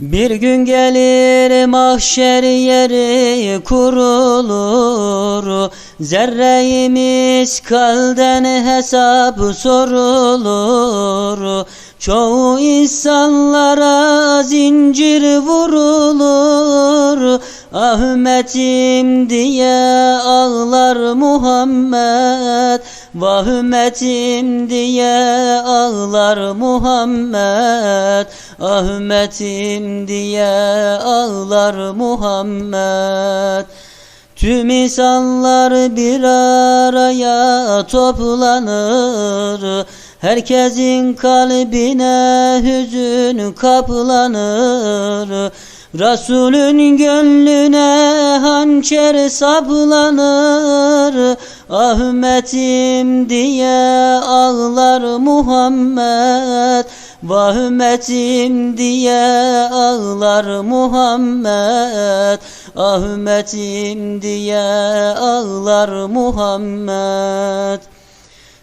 Bir gün gelir mahşer yeri kurulur. Zerre-i miskalden hesap sorulur. Çoğu insanlara zincir vurulur Ahmetim diye ağlar Muhammed. Vahmetim diye ağlar Muhammed. Ahmetim diye ağlar Muhammed. Tüm insanlar bir araya toplanır. Herkesin kalbine hüzün kaplanır Resulün gönlüne hançer saplanır. Ahmetim diye ağlar Muhammed. Vahmetim diye ağlar Muhammed. Ahmetim diye ağlar Muhammed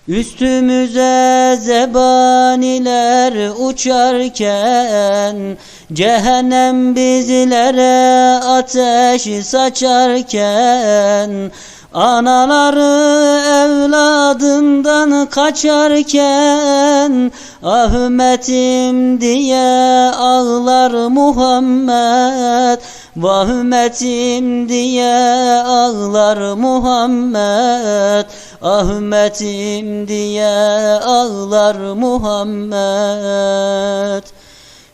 Üstümüze zebaniler uçarken Cehennem bizlere ateş saçarken Anaları evladından kaçarken Ahmetim diye ağlar Muhammed. Vahmetim diye ağlar Muhammed. Ahmetim diye ağlar Muhammed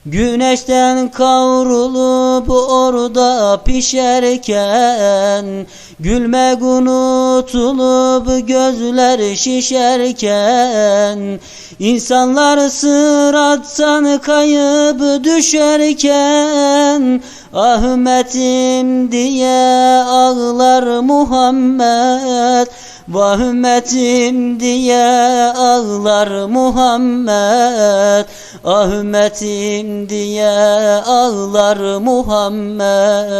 Güneşten kavrulup orada pişerken Gülmek unutulup gözler şişerken İnsanlar sırattan kayıp düşerken Ahmetim diye ağlar Muhammed. Vahmetim diye ağlar Muhammed. Ahmetim diye ağlar Muhammed